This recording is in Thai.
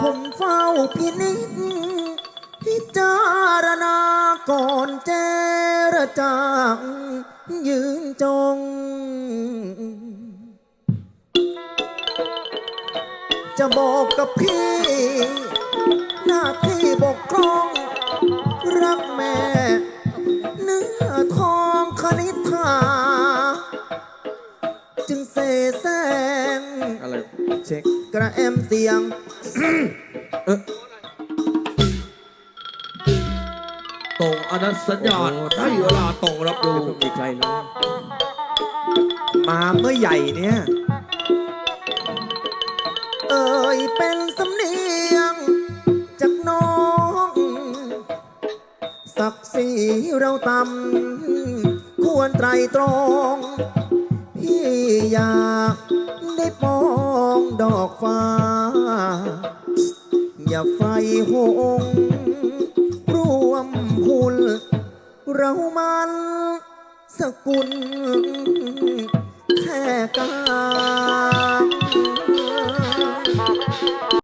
ผมเฝ้าพินิจพิจารณาก่อนเจรจายืนจง จะบอกกับพี่ หน้าที่บกพร่อง รักแม่ เนื้อทองคณิธาจึงเสแสร้ง อะไร เช็คกระแอมเสียง ตรงอนันสัญญาณให้เวลาตรงรับรู้มีใครนะมาเมื่อใหญ่เนี่ย เอ่ยเป็นสำเนียง จากน้อง ศักดิ์ศรีเราต่ำควรไตรตรองพี่ อยากได้ปองดอกฟ้า อย่าไฟหงร่วมหุนเรามันสกุลแค่กา